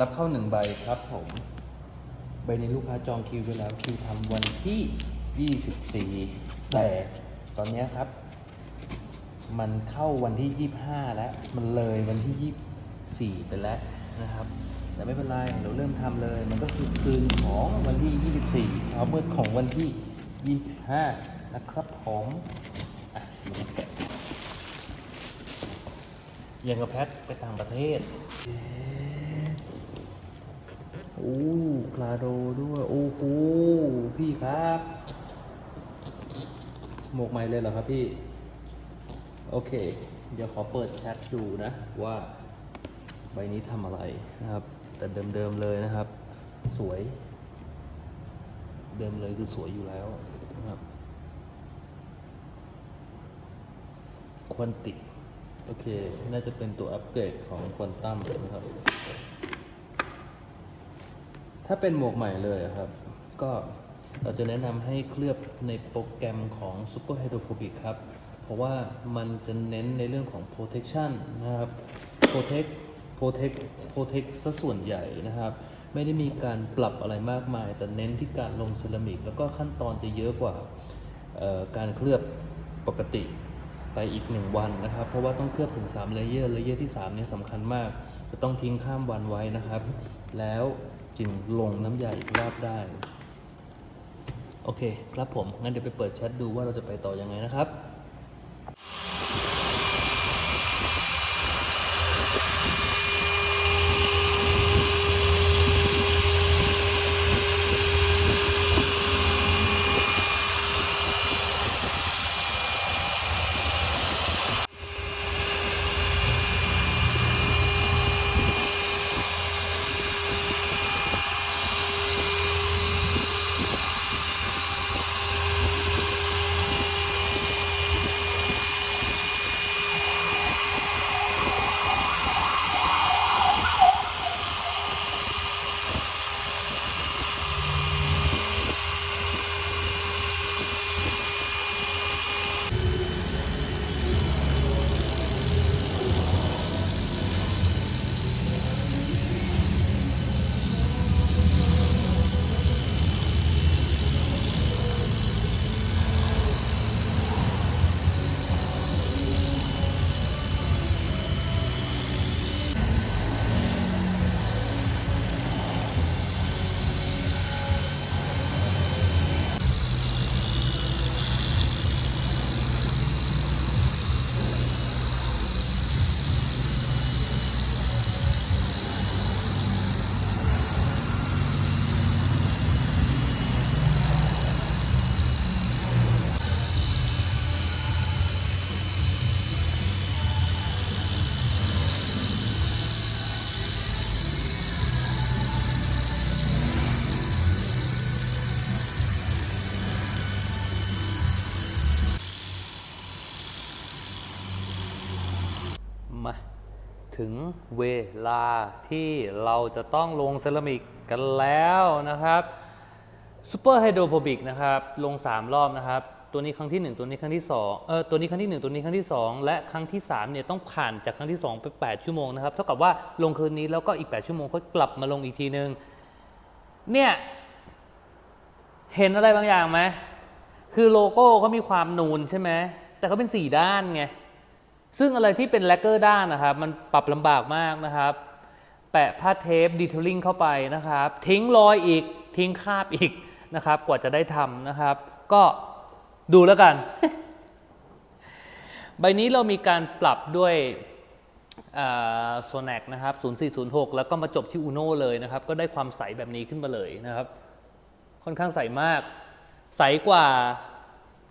รับเข้าหนึ่งใบครับผม ใบนี้ลูกค้าจองคิวไปแล้วคิวทำวันที่ 24 แต่ตอนนี้ครับ มันเข้าวันที่ 25 แล้ว มันเลยวันที่ 24 ไปแล้วนะครับ แต่ไม่เป็นไร เราเริ่มทำเลย มันก็คือคืนของวันที่ 24 เช้ามืดของวันที่ 25 นะครับผมอ่าแกะยังกับแพทไปต่างประเทศ อ้คลาโดด้วยโอ้โหพี่ครับ หมวกใหม่เลยเหรอครับพี่ โอเค เดี๋ยวขอเปิดแชทดูนะว่าใบนี้ทำอะไรนะครับ แต่เดิมๆเลยนะครับ สวย เดิมเลยคือสวยอยู่แล้วนะครับควอนติโอเค น่าจะเป็นตัวอัปเกรดของควอนตัมนะครับ ถ้าเป็นหมวกใหม่เลยครับ ก็เราจะแนะนำให้เคลือบในโปรแกรมของ Super Hydrophobic ครับ เพราะว่ามันจะเน้นในเรื่องของ protection นะครับ protect protect protect ซะส่วนใหญ่นะครับ ไม่ได้มีการปรับอะไรมากมาย แต่เน้นที่การลงเซรามิก แล้วก็ขั้นตอนจะเยอะกว่าการเคลือบปกติ ไปอีก 1 วันนะครับ เพราะว่าต้องเคลือบถึง3เลเยอร์เลเยอร์ที่3เนี่ยสำคัญมาก จะต้องทิ้งข้ามวันไว้นะครับ แล้วจึงลงน้ำยาอีกรอบได้ โอเค ครับผม งั้นเดี๋ยวไปเปิดแชทดูว่าเราจะไปต่อยังไงนะครับ ถึงเวลาที่เราจะต้องลงเซรามิกกันแล้วนะครับซูเปอร์ไฮโดรโ o บิกนะครับลง 3 รอบนะครับ ตัวนี้ครั้งที่ 1 ตัวนี้ครั้งที่2เออตัวนี้ครั้งที่ 1 ตัวนี้ครั้งที่ 2 และครั้งที่3เนี่ยต้องผ่านจากครั้งที่ 2 ไป 8 ชั่วโมงนะครับเท่ากับว่าลงคืนนี้แล้วก็อีก 8 ชั่วโมงค่อยกลับมาลงอีกทีนึงเนี่ยเห็นอะไรบางอย่างไหมคือโลโก้เขามีความนูนใช่ไหมแต่เขาเป็น 4 ด้านไง ซึ่งอะไรที่เป็นแลกเกอร์ด้านนะครับ มันปรับลำบากมากนะครับ แปะผ้าเทปดีเทลลิ่งเข้าไปนะครับ ทิ้งรอยอีกทิ้งคราบอีกนะครับ กว่าจะได้ทำนะครับ ก็ดูแล้วกัน ใบนี้เรามีการปรับด้วยโซน a c นะครับ 0406 แล้วก็มาจบที่ Uno เลยนะครับ ก็ได้ความใสแบบนี้ขึ้นมาเลยนะครับ ค่อนข้างใสมาก ใสกว่า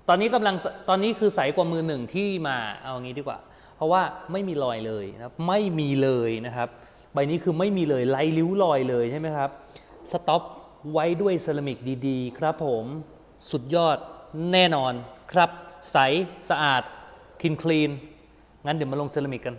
ตอนนี้กำลังตอนนี้คือใสกว่ามือหนึ่งที่มาเอางี้ดีกว่า เพราะว่าไม่มีรอยเลยนะครับไม่มีเลยนะครับ ใบนี้คือไม่มีเลยไร้ริ้วรอยเลยใช่ไหมครับสต็อปไว้ด้วยเซรามิกดีๆ ครับผมสุดยอดแน่นอนครับ ใสสะอาดคลีนคลีนงั้นเดี๋ยวมาลงเซรามิกกัน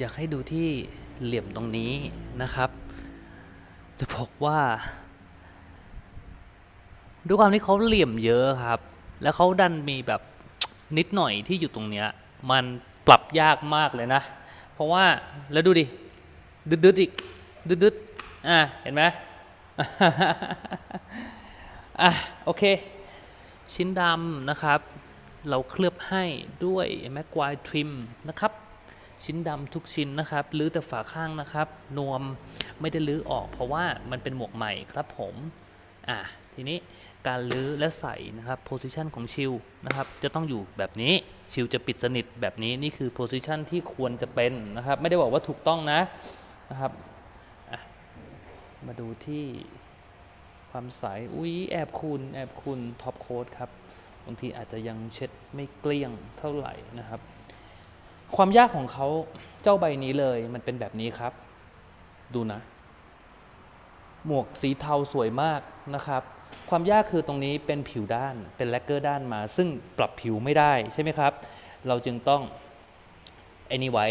อยากให้ดูที่เหลี่ยมตรงนี้นะครับ จะบอกว่าด้วยความที่เขาเหลี่ยมเยอะครับ แล้วเขาดันมีแบบนิดหน่อยที่อยู่ตรงเนี้ย มันปรับยากมากเลยนะ เพราะว่าแล้วดูดิดึดดึดๆอีกดึดดึดๆอะเห็นไหมอะโอเค ชิ้นดำนะครับ เราเคลือบให้ด้วยแม็กควายทริมนะครับ ชิ้นดำทุกชิ้นนะครับลื้อแต่ฝาข้างนะครับ นวมไม่ได้ลื้อออก เพราะว่ามันเป็นหมวกใหม่ครับผมอะทีนี้การลื้อและใส่นะครับโพซิชันของชิลนะครับจะต้องอยู่แบบนี้ชิลจะปิดสนิทแบบนี้นี่คือโพซิชันที่ควรจะเป็นนะครับไม่ได้บอกว่าถูกต้องนะนะครับมาดูที่ความใสอุ๊ยแอบคูณแอบคูณท็อปโค้ดครับบางทีอาจจะยังเช็ดไม่เกลี้ยงเท่าไหร่นะครับ ความยากของเขาเจ้าใบนี้เลยมันเป็นแบบนี้ครับ ดูนะ หมวกสีเทาสวยมากนะครับ ความยากคือตรงนี้เป็นผิวด้านเป็นแลกเกอร์ด้านมา ซึ่งปรับผิวไม่ได้ใช่ไหมครับ เราจึงต้องไอ้นี่ไว้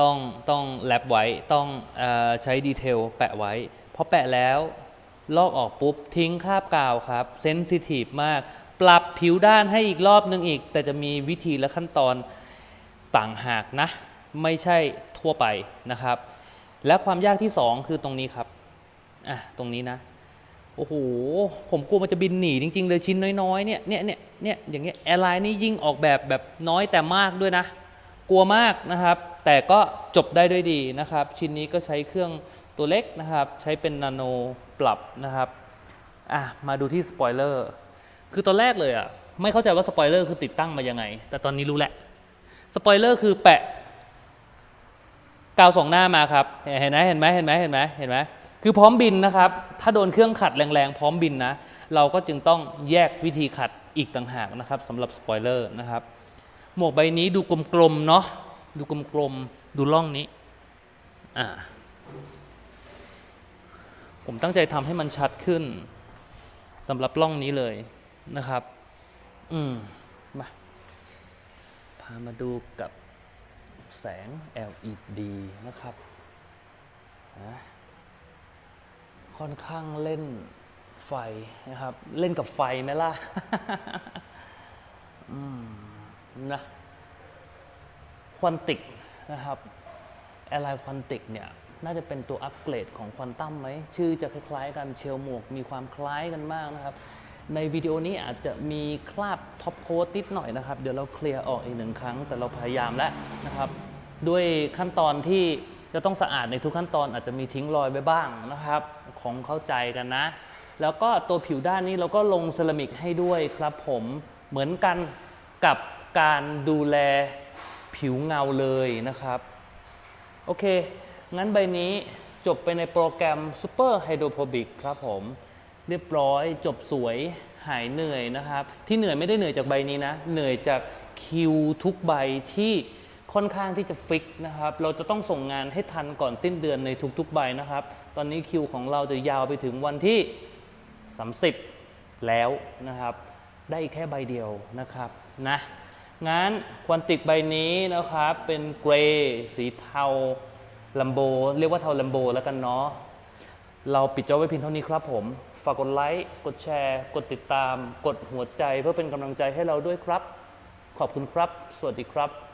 ต้องต้องแลบไว้ต้องออใช้ดีเทลแปะไว้พอแปะแล้วลอกออกปุ๊บ ทิ้งคราบกาวครับเซนซิทีฟมาก ปรับผิวด้านให้อีกรอบนึงอีก แต่จะมีวิธีและขั้นตอน ต่างหากนะ ไม่ใช่ทั่วไปนะครับ และความยากที่สองคือตรงนี้ครับอะตรงนี้นะ โอ้โห ผมกลัวมันจะบินหนีจริง ๆ เลยชิ้นน้อยๆเนี่ยเนี่ยเนี่ยเนี่ยอย่างเงี้ยแอร์ไลน์นี่ยิ่งออกแบบแบบน้อยแต่มากด้วยนะ กลัวมากนะครับ แต่ก็จบได้ด้วยดีนะครับ ชิ้นนี้ก็ใช้เครื่องตัวเล็กนะครับ ใช้เป็นนาโนปรับนะครับอะมาดูที่สปอยเลอร์คือตอนแรกเลยอะไม่เข้าใจว่าสปอยเลอร์คือติดตั้งมายังไง แต่ตอนนี้รู้แหละ สปอยเลอร์คือแปะกาวสองหน้ามาครับ เห็นไหมเห็นไหมเห็นไหมเห็นไหมเห็นไหมคือพร้อมบินนะครับ ถ้าโดนเครื่องขัดแรงๆ พร้อมบินนะ เราก็จึงต้องแยกวิธีขัดอีกต่างหากนะครับสำหรับสปอยเลอร์นะครับ หมวกใบนี้ดูกลมๆเนาะ ดูกลมๆ ดูร่องนี้ อ่า ผมตั้งใจทำให้มันชัดขึ้นสำหรับร่องนี้เลยนะครับ อืม มาามาดูกับแสง LED นะครับนะค่อนข้างเล่นไฟนะครับ เล่นกับไฟไหมล่ะ อืม นะควอนติกนะครับแอร์ไลน์ควอนติกเนี่ย น่าจะเป็นตัวอัปเกรดของควอนตัมไหม ชื่อจะคล้ายๆกันเชลหมวกมีความคล้ายกันมากนะครับ ในวิดีโอนี้อาจจะมีคราบท็อปโค้ดนิดหน่อยนะครับ เดี๋ยวเราเคลียร์ออกอีกหนึ่งครั้ง แต่เราพยายามแล้วนะครับ ด้วยขั้นตอนที่จะต้องสะอาดในทุกขั้นตอนอาจจะมีทิ้งรอยไว้บ้างนะครับ ของเข้าใจกันนะ แล้วก็ตัวผิวด้านนี้เราก็ลงเซรามิกให้ด้วยครับผมเหมือนกันกับการดูแลผิวเงาเลยนะครับ โอเค งั้นใบนี้จบไปในโปรแกรม Super Hydrophobic ครับผม เรียบร้อย จบสวยหายเหนื่อยนะครับ ที่เหนื่อยไม่ได้เหนื่อยจากใบนี้นะ เหนื่อยจากคิวทุกใบที่ค่อนข้างที่จะฟิกนะครับ เราจะต้องส่งงานให้ทันก่อนสิ้นเดือนในทุกๆใบนะครับ ตอนนี้คิวของเราจะยาวไปถึงวันที่ 30 แล้วนะครับ ได้อีกแค่ใบเดียวนะครับนะงั้นควันติกใบนี้นะครับ เป็นเกรย์สีเทาลัมโบ เรียกว่าเทาลัมโบแล้วกันเนาะเราปิดจอไว้เพียงเท่านี้ครับผมากกดไลค์ กดแชร์ กดติดตาม กดหัวใจเพื่อเป็นกำลังใจให้เราด้วยครับ ขอบคุณครับ สวัสดีครับ